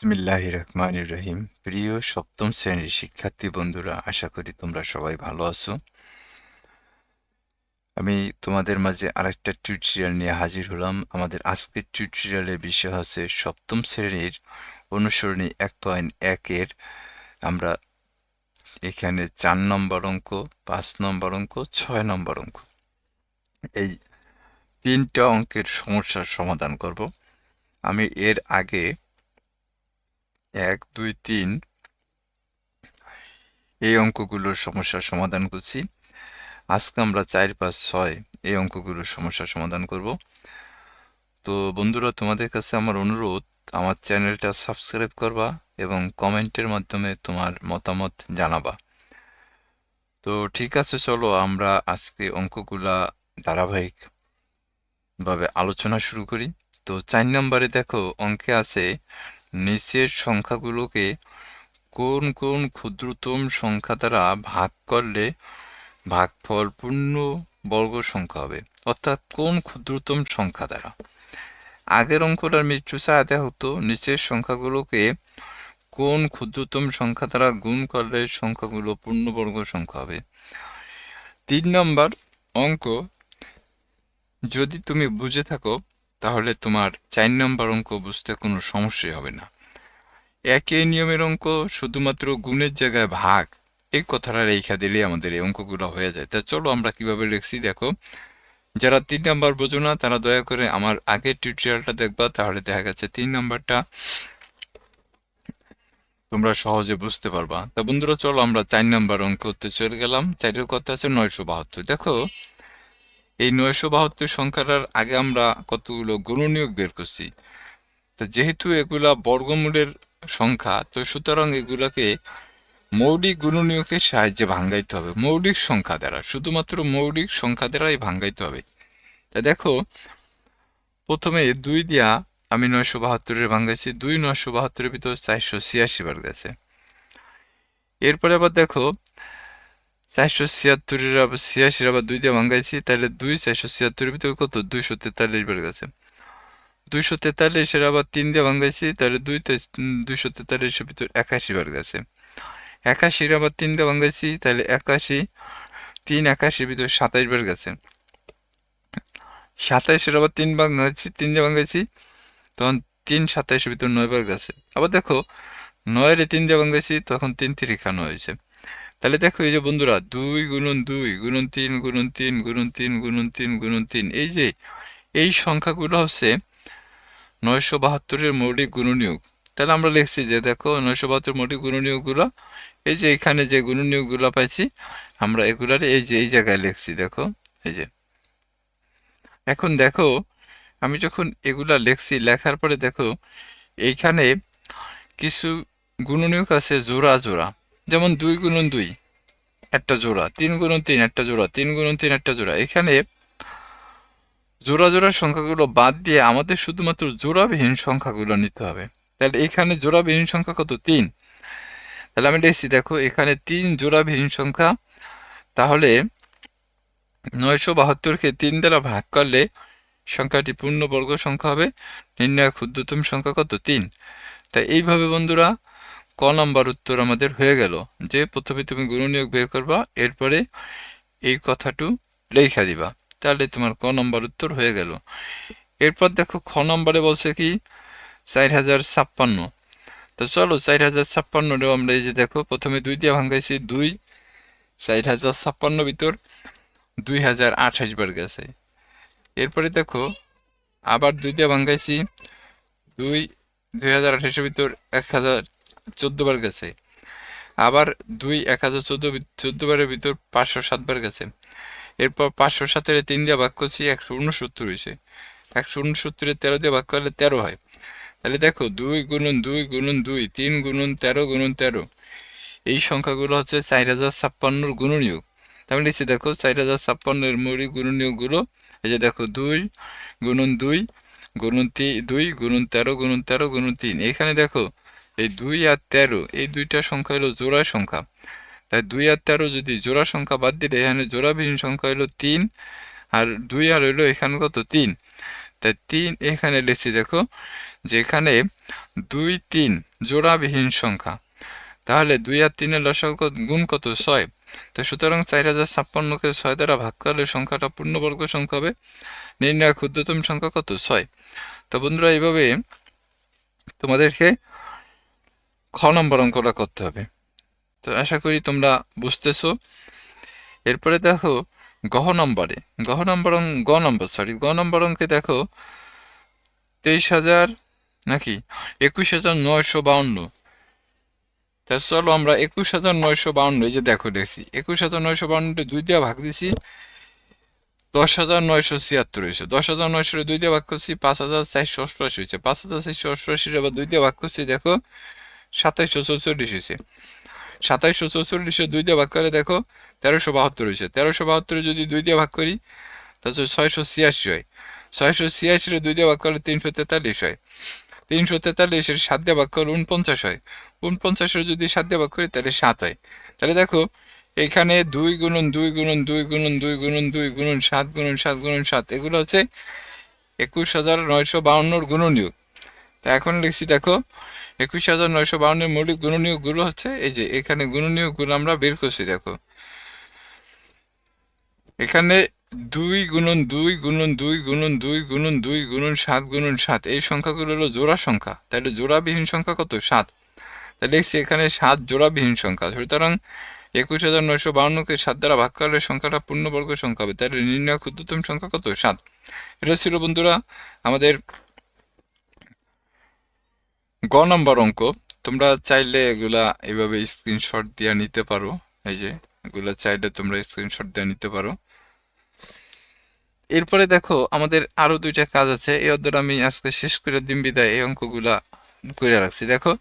বিসমিল্লাহ রহিম প্রিয় সপ্তম শ্রেণির শিক্ষার্থী বন্ধুরা, আশা করি তোমরা সবাই ভালো আছো। আমি তোমাদের মাঝে আরেকটা টিউটোরিয়াল নিয়ে হাজির হলাম। আমাদের আজকের টিউটোরিয়ালের বিষয় হচ্ছে সপ্তম শ্রেণির অনুসরণী এক পয়েন্ট একের আমরা এখানে চার নম্বর অঙ্ক, পাঁচ নম্বর অঙ্ক, ছয় নম্বর অঙ্ক। এই তিনটা অঙ্কের সমস্যার সমাধান করব। আমি এর আগে এক, দুই, তিন। এই অঙ্কগুলোর সমস্যার সমাধান করছি। আজকে আমরা চার, পাঁচ, ছয় এই অঙ্কগুলোর সমস্যার সমাধান করব। তো বন্ধুরা, তোমাদের কাছে আমার অনুরোধ, আমার চ্যানেলটা সাবস্ক্রাইব করবা এবং কমেন্টের মাধ্যমে তোমার মতামত জানাবা। তো ঠিক আছে, চলো আমরা আজকে অঙ্কগুলা ধারাবাহিকভাবে আলোচনা শুরু করি। তো চার নম্বরে দেখো, অঙ্কে আছে নিচের সংখ্যাগুলোকে কোন কোন ক্ষুদ্রতম সংখ্যা দ্বারা ভাগ করলে ভাগফল পূর্ণ বর্গ সংখ্যা হবে? অর্থাৎ কোন ক্ষুদ্রতম সংখ্যা দ্বারা? আগের অঙ্কটার মৃত্যু চাইতে হতো, নিচের সংখ্যাগুলোকে কোন ক্ষুদ্রতম সংখ্যা দ্বারা গুণ করলে সংখ্যাগুলো পূর্ণবর্গ সংখ্যা হবে? তিন নম্বর অঙ্ক, যদি তুমি বুঝে থাকো তাহলে তোমার চার নম্বর অঙ্ক বুঝতে কোনো সমস্যাই হবে না। একই নিয়মের অঙ্ক শুধুমাত্র গুণের জায়গায় ভাগ, এই কথাটা রেখা দিলেই আমাদের এই অঙ্কগুলো হয়ে যায়। তা চলো আমরা কীভাবে লিখছি দেখো। যারা তিন নাম্বার বোঝো না, তারা দয়া করে আমার আগের টিউটোরিয়ালটা দেখবা, তাহলে দেখা গেছে তিন নাম্বারটা তোমরা সহজে বুঝতে পারবা। তা বন্ধুরা, চলো আমরা চার নাম্বার অঙ্ক করতে চলে গেলাম। চারের কথা আছে, নয়শো বাহাত্তর। দেখো এই নয়শো বাহাত্তর সংখ্যাটার আগে আমরা কতগুলো গুণনীয়ক বের করছি? তো যেহেতু এগুলা বর্গমূলের সংখ্যা, তো সুতরাং এগুলাকে মৌলিক গুণনীয়কের সাহায্যে ভাঙ্গাইতে হবে। মৌলিক সংখ্যা দ্বারা, শুধুমাত্র মৌলিক সংখ্যা দ্বারাই ভাঙ্গাইতে হবে। তা দেখো, প্রথমে দুই দিয়া আমি নয়শো বাহাত্তরের ভাঙ্গাইছি, দুই নয়শো বাহাত্তরের ভিতর চারশো ছিয়াশি বার গেছে। এরপরে আবার দেখো চারশো ছিয়াত্তরের আবার ছিয়াশির আবার দুই দিয়ে ভাঙ্গাইছি তাহলে দুই চারশো ছিয়াত্তরের ভিতরে কত? দুইশো তেতাল্লিশ বার গেছে। দুইশো তেতাল্লিশের আবার তিন দিয়ে ভাঙ্গাইছি তাহলে দুই দুইশো তেতাল্লিশের ভিতর একাশি বার গেছে। একাশির আবার তিন দিয়ে ভাঙ্গাইছি তাহলে একাশি, তিন একাশির ভিতর সাতাইশ বার গেছে। সাতাইশের আবার তিন ভাঙ্গাইছি তিন দিয়ে ভাঙ্গাইছি তখন তিন সাতাইশের ভিতর নয় বার গেছে। আবার দেখো, নয়ের তিন দিয়ে ভাঙ্গাইছি তখন তিন তিরিখানো হয়েছে। তাহলে দেখো এই যে বন্ধুরা, দুই গুণন দুই, গুণন তিন গুণন তিন গুণন তিন গুণন তিন গুণন তিন, এই যে, এই সংখ্যাগুলো হচ্ছে নয়শো বাহাত্তরের মৌলিক গুণনীয়ক। তাহলে আমরা লিখছি যে দেখো নয়শো বাহাত্তর মৌলিক গুণনীয়কগুলো, এই যে এখানে যে গুণনীয়কগুলো পাইছি, আমরা এগুলার এই যে, এই জায়গায় লিখছি দেখো, এই যে। এখন দেখো, আমি যখন এগুলা লিখছি, লেখার পরে দেখো, এইখানে কিছু গুণনীয়ক আছে জোড়া জোড়া। যেমন দুই গুণন দুই, একটা জোড়া, তিন গুণন তিন, একটা জোড়া, তিন গুণন তিন, একটা জোড়া। এখানে জোড়া জোড়া সংখ্যাগুলো বাদ দিয়ে আমাদের শুধুমাত্র জোড়াবিহীন সংখ্যাগুলো নিতে হবে। তাহলে এখানে জোড়াবিহীন সংখ্যা কত? তিন। তাহলে আমি দেখছি, দেখো, এখানে তিন জোড়াবিহীন সংখ্যা। তাহলে নয়শো বাহাত্তরকে তিন দ্বারা ভাগ করলে সংখ্যাটি পূর্ণবর্গ সংখ্যা হবে নির্ণয় ক্ষুদ্রতম সংখ্যা কত? তিন। তাই এইভাবে বন্ধুরা ক নম্বর উত্তর আমাদের হয়ে গেল। যে প্রথমে তুমি গুণনীয়ক বের করবা, এরপরে এই কথাটু লেখা দিবা। তাহলে তোমার ক নম্বর উত্তর হয়ে গেল। এরপর দেখো খ নম্বরে বলছে কি, চার হাজার ছাপ্পান্ন। তো চলো চার হাজার ছাপ্পান্নটাও আমরা এই যে দেখো, প্রথমে দুই দিয়ে ভাঙ্গাইছি দুই, চার হাজার ছাপ্পান্ন ভিতর দুই হাজার আঠাশ বার গেছে। এরপরে দেখো, আবার দুই দিয়ে ভাঙ্গাইছি দুই দুই হাজার আঠাশের ভিতর এক হাজার চোদ্দ বার গেছে। আবার দুই, এক হাজার চোদ্দ চোদ্দ বারের ভিতর পাঁচশো সাতবার গেছে। এরপর পাঁচশো সাতের তিন দিয়ে ভাগ করছি একশো উনসত্তর হয়েছে। একশো উনসত্তরের তেরো দিয়ে ভাগ করলে তেরো হয়। তাহলে দেখো, দুই গুণন দুই গুণন দুই, তিন গুণন তেরো গুণন তেরো। এই সংখ্যাগুলো হচ্ছে চার হাজার ছাপ্পান্নর গুণনীয়ক। তাহলে লিখছি দেখো, চার হাজার ছাপ্পান্নের মৌলিক গুণনীয়কগুলো, এই যে দেখো, দুই গুণন দুই গুণন দুই গুণন তেরো গুণন তেরো গুণন তিন। এখানে দেখো এই দুই আর তেরো, এই দুইটা সংখ্যা হলো জোড়া সংখ্যা। তাই দুই আর তেরো যদি জোড়া সংখ্যা বাদ দিলে, এখানে জোড়াবিহীন সংখ্যা হলো তিন, আর দুই আর হইল এখানে কত তিন। তাই তিন এখানে লিখছি, দেখো যে এখানে দুই তিন জোড়াবিহীন সংখ্যা। তাহলে দুই আর তিনের লসাগু গুণ কত? ছয়। তো সুতরাং চার হাজার ছাপ্পান্নকে ছয় দ্বারা ভাগ করলে সংখ্যাটা পূর্ণবর্গ সংখ্যা হবে। নির্ণয় ক্ষুদ্রতম সংখ্যা কত? ছয়। তো বন্ধুরা, এইভাবে তোমাদেরকে খ নম্বর করতে হবে। তো আশা করি তোমরা বুঝতেছো। এরপরে দেখো গহ নম্বরে গহ নম্বর গ নম্বর সরি গ নম্বর অঙ্কে দেখো, তেইশ হাজার নাকি, একুশ হাজার নয়শো বাউন্ন। তা চলো আমরা একুশ হাজার নয়শো বাউন্ন, এই যে দেখো দেখছি, একুশ হাজার নয়শো বাউন্নটা দুই দিয়ে ভাগ দিছি, দশ হাজার নয়শো ছিয়াত্তর হয়েছে। দশ হাজার নয়শো দুই দিয়ে ভাগ করছি, পাঁচ হাজার চারশো অষ্টআশি হয়েছে। পাঁচ হাজার চারশো অষ্টআশির আবার দুই দিয়ে ভাগ করছি, দেখো সাতাইশশো চৌচল্লিশ হয়েছে। সাতাইশশো চৌচল্লিশে দুই দিয়ে ভাগ করে দেখো, তেরোশো বাহাত্তর হয়েছে। তেরোশো বাহাত্তরে যদি দুই দিয়ে ভাগ করি, তাহলে ছয়শো ছিয়াশি হয়। ছয়শো ছিয়াশির দুই দিয়ে ভাগ করলে তিনশো তেতাল্লিশ হয়। তিনশো তেতাল্লিশের সাত দিয়ে ভাগ করলে উনপঞ্চাশ হয়। উনপঞ্চাশের যদি সাত দিয়ে ভাগ করি, তাহলে সাত হয়। তাহলে দেখো, এখানে দুই গুণন দুই গুণন দুই গুণন দুই গুণন দুই গুণন, সাত গুণন সাত গুণন, সাত, এগুলো হচ্ছে একুশ হাজার নয়শো বাউন্নর গুণনীয়ক। তা এখন লিখছি দেখো একুশ হাজার নয়শো বাউন্নের মৌলিক গুণনীয়কগুলো হচ্ছে এই যে, এখানে গুণনীয়কগুলো আমরা বের করছি, দেখো। এখানে দুই গুণন দুই গুণন দুই গুণন দুই গুণন দুই গুণন সাত গুণন সাত, এই সংখ্যাগুলো হলো জোড়া সংখ্যা। তাহলে জোড়াবিহীন সংখ্যা কত? সাত। তাহলে দেখছি এখানে সাত জোড়াবিহীন সংখ্যা। সুতরাং একুশ হাজার নয়শো বাউন্নকে সাত দ্বারা ভাগ করলে সংখ্যাটা পূর্ণবর্গ সংখ্যা হবে। তাহলে নির্ণয় ক্ষুদ্রতম সংখ্যা কত? সাত। এটা ছিল বন্ধুরা, আমাদের গ নম্বর অঙ্ক, তোমরা চাইলে এগুলা এভাবে স্ক্রিনশট দিয়ে নিতে পারো। এই যে, এগুলা চাইলে তোমরা স্ক্রিনশট দিয়ে নিতে পারো। এরপরে দেখো, আমাদের আরও দুইটা কাজ আছে। এই অর্ধের আমি আজকে শেষ করে দিন বিদায়। এই অঙ্কগুলা করে রাখছি। দেখো,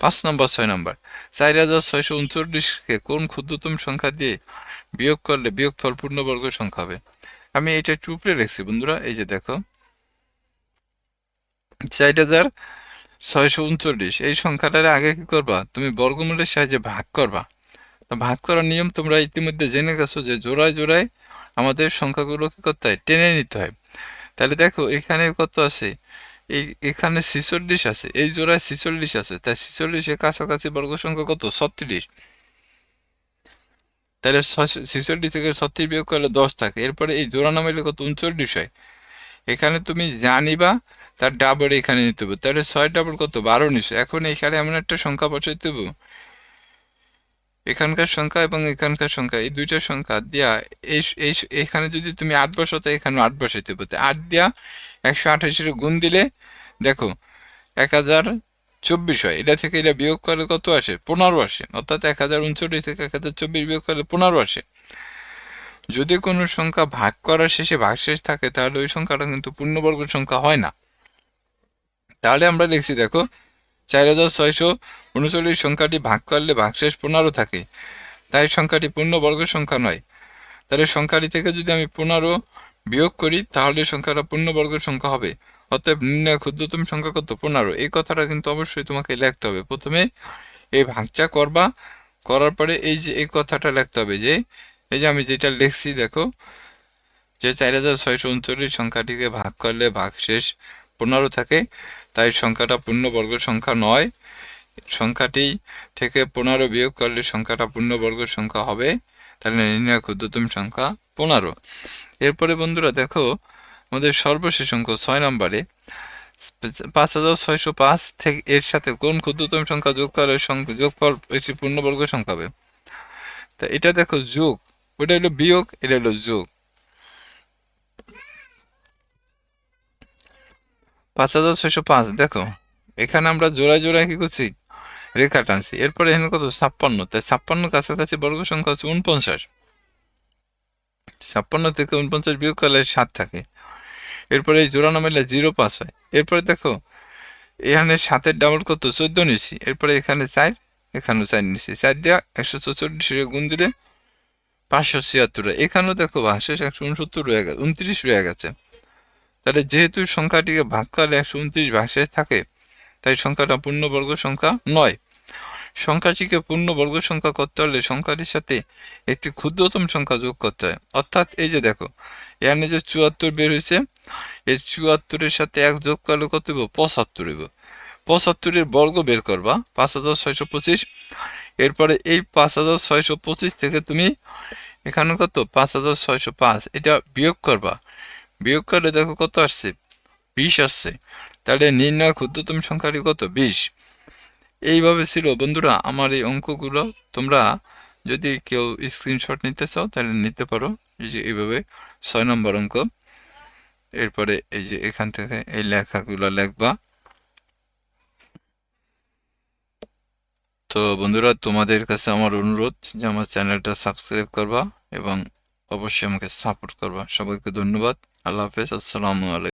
পাঁচ নম্বর, ছয় নম্বর। চার হাজার ছয়শো উনচল্লিশকে কোন ক্ষুদ্রতম সংখ্যা দিয়ে বিয়োগ করলে বিয়োগ বিয়োগফল পূর্ণবর্গ সংখ্যা হবে? আমি এটা উপরে রেখেছি বন্ধুরা। এই যে দেখো, চার হাজার ছয়শো উনচল্লিশ। এই সংখ্যাটার আগে কি করবা? তুমি বর্গমূলের সাহায্যে ভাগ করবা। তো ভাগ করার নিয়ম তোমরা ইতিমধ্যে জেনে গেছো যে জোড়ায় জোড়ায় আমাদের সংখ্যাগুলো কি করতে হয়? টেনে নিতে হয়। তাহলে দেখো, এখানে কত আছে? এই এখানে ছিচল্লিশ আছে, এই জোড়ায় ছিচল্লিশ আছে। তাই ছিচল্লিশের কাছাকাছি বর্গ সংখ্যা কত? ছত্রিশ। তাহলে ছিচল্লিশ থেকে ছত্রিশ বিয়োগ করলে দশ থাকে। এরপরে এই জোড়া নামাইলে কত? উনচল্লিশ হয়। এখানে তুমি জানিবা তার ডাবল এখানে নিতে হবে। তাহলে ছয় ডাবল কত? বারো নিশো এখন এখানে এমন একটা সংখ্যা বসাইতে হবে এখানকার সংখ্যা এবং এখানকার সংখ্যা, এই দুইটা সংখ্যা দিয়া এই এই এখানে যদি তুমি আট বসাতে এখানে আট বসাইতে হবে আট দিয়া একশো আঠাশের গুণ দিলে, দেখো, এক হাজার চব্বিশ হয়। এটা থেকে এটা বিয়োগ করলে কত আসে? পনেরো আসে। অর্থাৎ এক হাজার উনচল্লিশ থেকে এক হাজার চব্বিশ বিয়োগ করলে পনেরো আসে। যদি কোনো সংখ্যা ভাগ করার শেষে ভাগশেষ থাকে, তাহলে ওই সংখ্যাটা কিন্তু পূর্ণবর্গ সংখ্যা হয় না। তাহলে আমরা লিখছি, দেখো, চার হাজার ছয়শো উনচল্লিশ সংখ্যাটি ভাগ করলে ভাগশেষ পনেরো থাকে। তাই সংখ্যাটি পূর্ণবর্গ সংখ্যা নয়। তাহলে সংখ্যাটি থেকে যদি আমি পনেরো বিয়োগ করি, তাহলে সংখ্যাটা পূর্ণবর্গ সংখ্যা হবে। অতএব নির্ণয় ক্ষুদ্রতম সংখ্যা কত? পনেরো। এই কথাটা কিন্তু অবশ্যই তোমাকে লিখতে হবে। প্রথমে এই ভাগটা করবা, করার পরে এই যে এই কথাটা লিখতে হবে যে এই যে আমি যেটা লিখছি, দেখো, যে চার হাজার ছয়শো উনচল্লিশ সংখ্যাটিকে ভাগ করলে ভাগ শেষ পনেরো থাকে। তাই সংখ্যাটা পূর্ণবর্গ সংখ্যা নয়। সংখ্যাটি থেকে পনেরো বিয়োগ করলে সংখ্যাটা পূর্ণবর্গ সংখ্যা হবে। তাহলে নির্ণয় ক্ষুদ্রতম সংখ্যা পনেরো। এরপরে বন্ধুরা, দেখো, আমাদের সর্বশেষ অঙ্ক ছয় নম্বরে। পাঁচ হাজার ছয়শো পাঁচ থেকে এর সাথে কোন ক্ষুদ্রতম সংখ্যা যোগ করলে যোগফল একটি পূর্ণবর্গ সংখ্যা হবে? তা এটা দেখো, যোগ ওটা হলো বিয়োগ এটা হলো যোগ পাঁচ হাজার ছয়শো পাঁচ, দেখো, এখানে আমরা জোড়ায় জোড়ায় কি করছি? রেখা টানছি। এরপরে এখানে কত? ছাপ্পান্ন। তাই ছাপ্পান্ন কাছাকাছি বর্গ সংখ্যা হচ্ছে উনপঞ্চাশ ছাপ্পান্ন থেকে উনপঞ্চাশ বিয়োগ করলে সাত থাকে। এরপরে এই জোড়া নামাইলে জিরো পাস হয়। এরপরে দেখো, এখানে সাতের ডাবল কত? চোদ্দ নিছি। এরপরে এখানে চার, এখানেও চার নিছি। চার দেওয়া একশো চৌচল্লিশ গুণ দিলে পাঁচশো ছিয়াত্তর। এখানেও দেখো ভাষেষ একশো উনসত্তর রয়ে গেছে, উনত্রিশ রয়ে গেছে। তাহলে যেহেতু সংখ্যাটিকে ভাগ করলে একশো উনত্রিশ ভাষেষ থাকে, তাই সংখ্যাটা পূর্ণবর্গ সংখ্যা নয়। সংখ্যাটিকে পূর্ণবর্গ সংখ্যা করতে হলে সংখ্যাটির সাথে একটি ক্ষুদ্রতম সংখ্যা যোগ করতে হয়। অর্থাৎ এই যে দেখো, এখানে যে চুয়াত্তর বের হয়েছে, এই চুয়াত্তরের সাথে এক যোগ করলে কত হইব? পঁচাত্তর হইব। পঁচাত্তরের বর্গ বের করবা, পাঁচ হাজার ছয়শো পঁচিশ। এরপরে এই পাঁচ হাজার ছয়শো পঁচিশ থেকে তুমি এখানে কত? পাঁচ হাজার ছয়শো পাঁচ। এটা বিয়োগ করবা। বিয়োগ করলে দেখো কত আসছে? বিশ আসছে। তাহলে নির্ণয় ক্ষুদ্রতম সংখ্যাটি কত? বিশ। এইভাবে ছিল। বন্ধুরা, আমার এই অঙ্কগুলো তোমরা যদি কেউ স্ক্রিনশট নিতে চাও, তাহলে নিতে পারো। এই যে এইভাবে ছয় নম্বর অঙ্ক। এরপরে এই যে এখান থেকে এই লেখাগুলো লেখবা। তো বন্ধুরা, তোমাদের কাছে আমার অনুরোধ যে আমার চ্যানেলটা সাবস্ক্রাইব করবা এবং অবশ্যই আমাকে সাপোর্ট করবা। সবাইকে ধন্যবাদ। আল্লাহ হাফেজ। আসসালামু আলাইকুম।